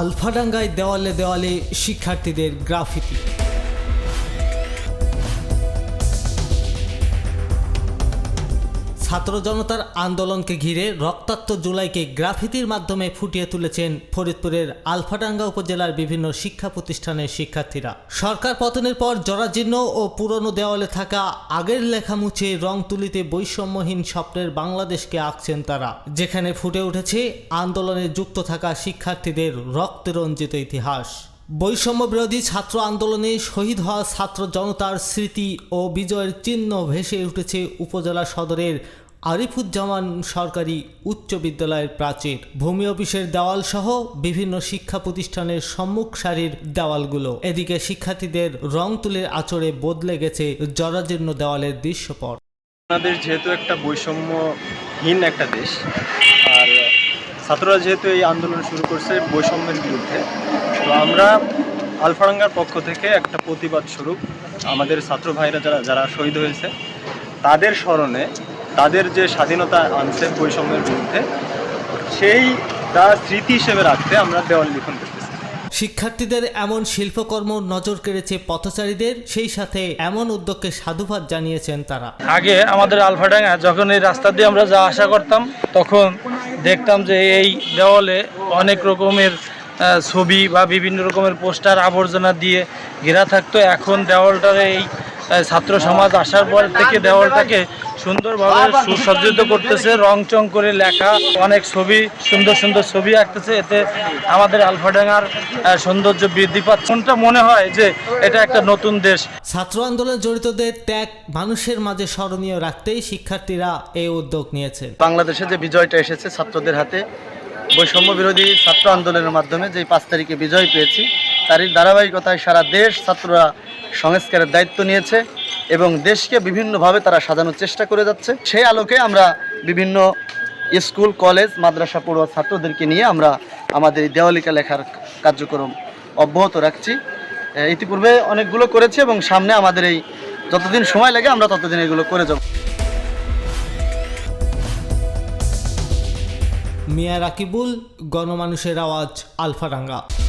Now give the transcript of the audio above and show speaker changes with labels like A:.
A: আলফাডাঙ্গায় দেওয়ালে দেওয়ালে শিক্ষার্থীদের গ্রাফিতি ছাত্র জনতার আন্দোলনকে ঘিরে রক্তাক্ত জুলাইকে গ্রাফিতির মাধ্যমে ফুটিয়ে তুলেছেন ফরিদপুরের আলফাডাঙ্গা উপজেলার বিভিন্ন শিক্ষা প্রতিষ্ঠানের শিক্ষার্থীরা সরকার পতনের পর জরাজীর্ণ ও পুরনো দেওয়ালে থাকা আগের লেখা মুছে রং তুলিতে বৈষম্যহীন স্বপ্নের বাংলাদেশকে আঁকছেন তারা যেখানে ফুটে উঠেছে আন্দোলনে যুক্ত থাকা শিক্ষার্থীদের রক্তরঞ্জিত রঞ্জিত ইতিহাস বৈষম্য বিরোধী ছাত্র আন্দোলনে শহীদ হওয়া ছাত্র জনতার স্মৃতি ও বিজয়ের চিহ্ন ভেসে উঠেছে উপজেলা সদরের আরিফুজ্জামান সরকারি উচ্চ বিদ্যালয়ের প্রাচীর ভূমি অফিসের দেওয়াল সহ বিভিন্ন শিক্ষা প্রতিষ্ঠানের সম্মুখ সারির দেওয়ালগুলো এদিকে শিক্ষার্থীদের রং তুলের আচরে বদলে গেছে জরাজীর্ণ দেওয়ালের দৃশ্যপট আমাদের যেহেতু একটা বৈষম্যহীন একটা দেশ ছাত্ররা যেহেতু এই আন্দোলন শুরু করছে বৈষম্যের বিরুদ্ধে তো আমরা আলফারাঙ্গার পক্ষ থেকে একটা প্রতিবাদ স্বরূপ আমাদের ছাত্র ভাইরা যারা যারা শহীদ হয়েছে তাদের স্মরণে তাদের যে স্বাধীনতা আনছে বৈষম্যের বিরুদ্ধে সেই তার স্মৃতি হিসেবে রাখতে আমরা দেওয়াল লিখন করতেছি
B: শিক্ষার্থীদের এমন শিল্পকর্ম নজর কেড়েছে পথচারীদের সেই সাথে এমন উদ্যোগকে সাধুবাদ জানিয়েছেন তারা
C: আগে আমাদের আলফাডাঙ্গা যখন এই রাস্তা দিয়ে আমরা যা আশা করতাম তখন দেখতাম যে এই দেওয়ালে অনেক রকমের ছবি বা বিভিন্ন রকমের পোস্টার আবর্জনা দিয়ে ঘেরা থাকতো এখন দেওয়ালটারে এই ছাত্র সমাজ আসার পর থেকে দেওয়ালটাকে সুন্দরভাবে সুসজ্জিত করতেছে রং চং করে লেখা অনেক ছবি সুন্দর সুন্দর ছবি আঁকতেছে এতে আমাদের আলফাডাঙ্গার সৌন্দর্য বৃদ্ধি পাচ্ছে কোনটা মনে হয় যে এটা একটা নতুন দেশ
B: ছাত্র আন্দোলনে জড়িতদের ত্যাগ মানুষের মাঝে স্মরণীয় রাখতেই শিক্ষার্থীরা এই উদ্যোগ নিয়েছে
D: বাংলাদেশে যে বিজয়টা এসেছে ছাত্রদের হাতে বৈষম্য বিরোধী ছাত্র আন্দোলনের মাধ্যমে যে পাঁচ তারিখে বিজয় পেয়েছি এই ধারাবাহিকতায় সারা দেশ ছাত্ররা সংস্কারের দায়িত্ব নিয়েছে এবং দেশকে বিভিন্নভাবে তারা সাজানোর চেষ্টা করে যাচ্ছে সেই আলোকে আমরা বিভিন্ন স্কুল কলেজ মাদ্রাসা পড়ুয়া ছাত্রদেরকে নিয়ে আমরা আমাদের এই দেওয়ালিকা লেখার কার্যক্রম অব্যাহত রাখছি ইতিপূর্বে অনেকগুলো করেছি এবং সামনে আমাদের এই যতদিন সময় লাগে আমরা ততদিন এগুলো করে যাব
B: মিয়া রাকিবুল গণমানুষের আওয়াজ আলফারাঙ্গা